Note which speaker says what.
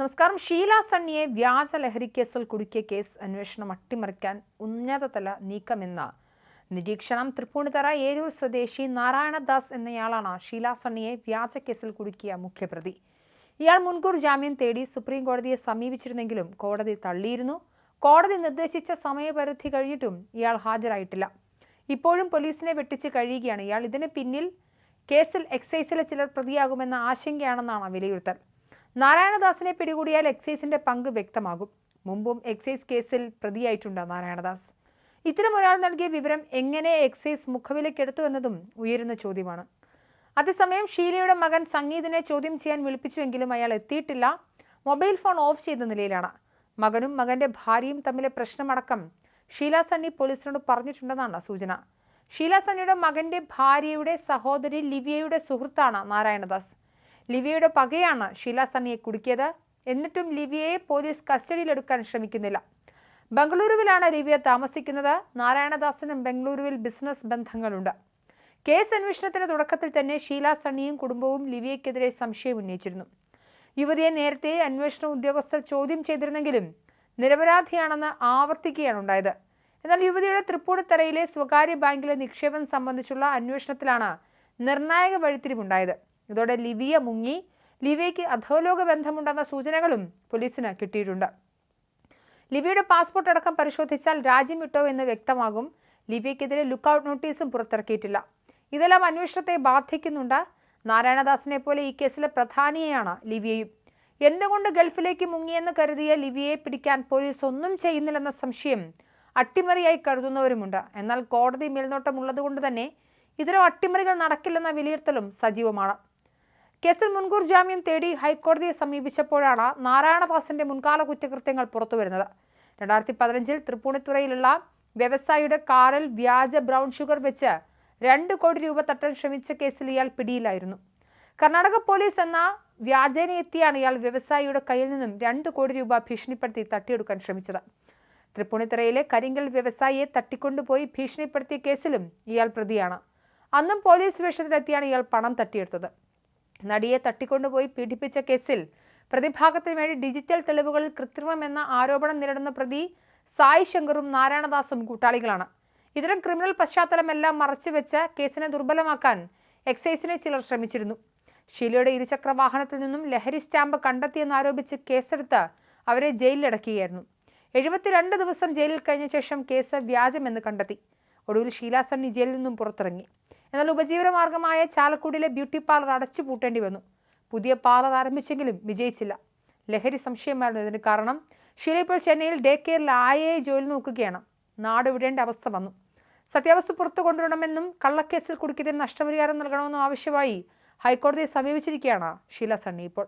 Speaker 1: നമസ്കാരം. ഷീല സണ്ണിയെ വ്യാജ ലഹരി കേസിൽ കുടുക്കിയ കേസ് അന്വേഷണം അട്ടിമറിക്കാൻ ഉന്നതതല നീക്കമെന്ന നിരീക്ഷണം. തൃപ്പൂണിത്തറ ഏരൂർ സ്വദേശി നാരായണദാസ് എന്നയാളാണ് ഷീല സണ്ണിയെ വ്യാജ കേസിൽ കുടുക്കിയ മുഖ്യപ്രതി. ഇയാൾ മുൻകൂർ ജാമ്യം തേടി സുപ്രീം കോടതിയെ സമീപിച്ചിരുന്നെങ്കിലും കോടതി തള്ളിയിരുന്നു. കോടതി നിർദ്ദേശിച്ച സമയപരിധി കഴിഞ്ഞിട്ടും ഇയാൾ ഹാജരായിട്ടില്ല. ഇപ്പോഴും പോലീസിനെ വെട്ടിച്ച് കഴിയുകയാണ്. ഇയാൾ ഇതിന് പിന്നിൽ കേസിൽ എക്സൈസിലെ ചിലർ പ്രതിയാകുമെന്ന ആശങ്കയാണെന്നാണ് വിലയിരുത്തൽ. നാരായണദാസിനെ പിടികൂടിയാൽ എക്സൈസിന്റെ പങ്ക് വ്യക്തമാകും. മുമ്പും എക്സൈസ് കേസിൽ പ്രതിയായിട്ടുണ്ട് നാരായണദാസ്. ഇത്തരം ഒരാൾ നൽകിയ വിവരം എങ്ങനെ എക്സൈസ് മുഖവിലേക്കെടുത്തു എന്നതും ഉയരുന്ന ചോദ്യമാണ്. അതേസമയം ഷീലയുടെ മകൻ സംഗീതിനെ ചോദ്യം ചെയ്യാൻ വിളിപ്പിച്ചുവെങ്കിലും അയാൾ എത്തിയിട്ടില്ല. മൊബൈൽ ഫോൺ ഓഫ് ചെയ്ത നിലയിലാണ്. മകനും മകന്റെ ഭാര്യയും തമ്മിലെ പ്രശ്നമടക്കം ഷീല സണ്ണി പോലീസിനോട് പറഞ്ഞിട്ടുണ്ടെന്നാണ് സൂചന. ഷീല സണ്ണിയുടെ മകന്റെ ഭാര്യയുടെ സഹോദരി ലിവിയയുടെ സുഹൃത്താണ് നാരായണദാസ്. ലിവിയയുടെ പകയാണ് ഷീല സണ്ണിയെ കുടുക്കിയത്. എന്നിട്ടും ലിവിയയെ പോലീസ് കസ്റ്റഡിയിലെടുക്കാൻ ശ്രമിക്കുന്നില്ല. ബംഗളൂരുവിലാണ് ലിവിയ താമസിക്കുന്നത്. നാരായണദാസിനും ബംഗളൂരുവിൽ ബിസിനസ് ബന്ധങ്ങളുണ്ട്. കേസ് അന്വേഷണത്തിന്റെ തുടക്കത്തിൽ തന്നെ ഷീല സണ്ണിയും കുടുംബവും ലിവിയയ്ക്കെതിരെ സംശയം ഉന്നയിച്ചിരുന്നു. യുവതിയെ നേരത്തെ അന്വേഷണ ഉദ്യോഗസ്ഥർ ചോദ്യം ചെയ്തിരുന്നെങ്കിലും നിരപരാധിയാണെന്ന് ആവർത്തിക്കുകയാണ് ഉണ്ടായത്. എന്നാൽ യുവതിയുടെ തൃപ്പൂണിത്തറയിലെ സ്വകാര്യ ബാങ്കിലെ നിക്ഷേപം സംബന്ധിച്ചുള്ള അന്വേഷണത്തിലാണ് നിർണായക വഴിത്തിരിവുണ്ടായത്. ഇതോടെ ലിവിയ മുങ്ങി. ലിവിയയ്ക്ക് അധോലോക ബന്ധമുണ്ടെന്ന സൂചനകളും പോലീസിന് കിട്ടിയിട്ടുണ്ട്. ലിവിയുടെ പാസ്പോർട്ട് അടക്കം പരിശോധിച്ചാൽ രാജ്യം വിട്ടോ എന്ന് വ്യക്തമാകും. ലിവിയയ്ക്കെതിരെ ലുക്കൌട്ട് നോട്ടീസും പുറത്തിറക്കിയിട്ടില്ല. ഇതെല്ലാം അന്വേഷണത്തെ ബാധിക്കുന്നുണ്ട്. നാരായണദാസിനെ പോലെ ഈ കേസിലെ പ്രധാനിയെയാണ് ലിവിയയും. എന്തുകൊണ്ട് ഗൾഫിലേക്ക് മുങ്ങിയെന്ന് കരുതിയ ലിവിയെ പിടിക്കാൻ പോലീസ് ഒന്നും ചെയ്യുന്നില്ലെന്ന സംശയം അട്ടിമറിയായി കരുതുന്നവരുമുണ്ട്. എന്നാൽ കോടതി മേൽനോട്ടമുള്ളതുകൊണ്ട് തന്നെ ഇത്തരം അട്ടിമറികൾ നടക്കില്ലെന്ന വിലയിരുത്തലും സജീവമാണ്. കേസിൽ മുൻകൂർ ജാമ്യം തേടി ഹൈക്കോടതിയെ സമീപിച്ചപ്പോഴാണ് നാരായണദാസിന്റെ മുൻകാല കുറ്റകൃത്യങ്ങൾ പുറത്തുവരുന്നത്. രണ്ടായിരത്തി പതിനഞ്ചിൽ തൃപ്പൂണിത്തുറയിലുള്ള വ്യവസായിയുടെ കാറിൽ വ്യാജ ബ്രൗൺ ഷുഗർ വെച്ച് രണ്ട് കോടി രൂപ തട്ടാൻ ശ്രമിച്ച കേസിൽ ഇയാൾ പിടിയിലായിരുന്നു. കർണാടക പോലീസ് എന്ന വ്യാജേന എത്തിയാണ് ഇയാൾ വ്യവസായിയുടെ കയ്യിൽ നിന്നും രണ്ട് കോടി രൂപ ഭീഷണിപ്പെടുത്തി തട്ടിയെടുക്കാൻ ശ്രമിച്ചത്. തൃപ്പൂണിത്തുറയിലെ കരിങ്കൽ വ്യവസായിയെ തട്ടിക്കൊണ്ടുപോയി ഭീഷണിപ്പെടുത്തിയ കേസിലും ഇയാൾ പ്രതിയാണ്. അന്നും പോലീസ് വേഷത്തിലെത്തിയാണ് ഇയാൾ പണം തട്ടിയെടുത്തത്. നടിയെ തട്ടിക്കൊണ്ടുപോയി പീഡിപ്പിച്ച കേസിൽ പ്രതിഭാഗത്തിന് വേണ്ടി ഡിജിറ്റൽ തെളിവുകളിൽ കൃത്രിമമെന്ന ആരോപണം നേരിടുന്ന പ്രതി സായി ശങ്കറും നാരായണദാസും കൂട്ടാളികളാണ്. ഇത്തരം ക്രിമിനൽ പശ്ചാത്തലമെല്ലാം മറച്ചുവെച്ച് കേസിനെ ദുർബലമാക്കാൻ എക്സൈസിനെ ചിലർ ശ്രമിച്ചിരുന്നു. ഷീലയുടെ ഇരുചക്ര വാഹനത്തിൽ നിന്നും ലഹരി സ്റ്റാമ്പ് കണ്ടെത്തിയെന്നാരോപിച്ച് കേസെടുത്ത് അവരെ ജയിലിലടക്കുകയായിരുന്നു. എഴുപത്തിരണ്ട് ദിവസം ജയിലിൽ കഴിഞ്ഞ ശേഷം കേസ് വ്യാജമെന്ന് കണ്ടെത്തി. ഒടുവിൽ ഷീലാസണ്ണി ജയിലിൽ നിന്നും പുറത്തിറങ്ങി. എന്നാൽ ഉപജീവനമാർഗമായ ചാലക്കുടിയിലെ ബ്യൂട്ടി പാർലർ അടച്ചു പൂട്ടേണ്ടി വന്നു. പുതിയ പാർലർ ആരംഭിച്ചെങ്കിലും വിജയിച്ചില്ല. ലഹരി സംശയമായിരുന്നു ഇതിന് കാരണം. ഷീല ഇപ്പോൾ ചെന്നൈയിൽ ഡേ കെയറിൽ ആയയെ ജോലി നോക്കുകയാണ്. നാട് വിടേണ്ട അവസ്ഥ വന്നു. സത്യാവസ്ഥ പുറത്തു കൊണ്ടുവരണമെന്നും കള്ളക്കേസിൽ കുടുക്കിയതിന് നഷ്ടപരിഹാരം നൽകണമെന്നും ആവശ്യമായി ഹൈക്കോടതിയെ സമീപിച്ചിരിക്കുകയാണ് ഷീല സണ്ണി ഇപ്പോൾ.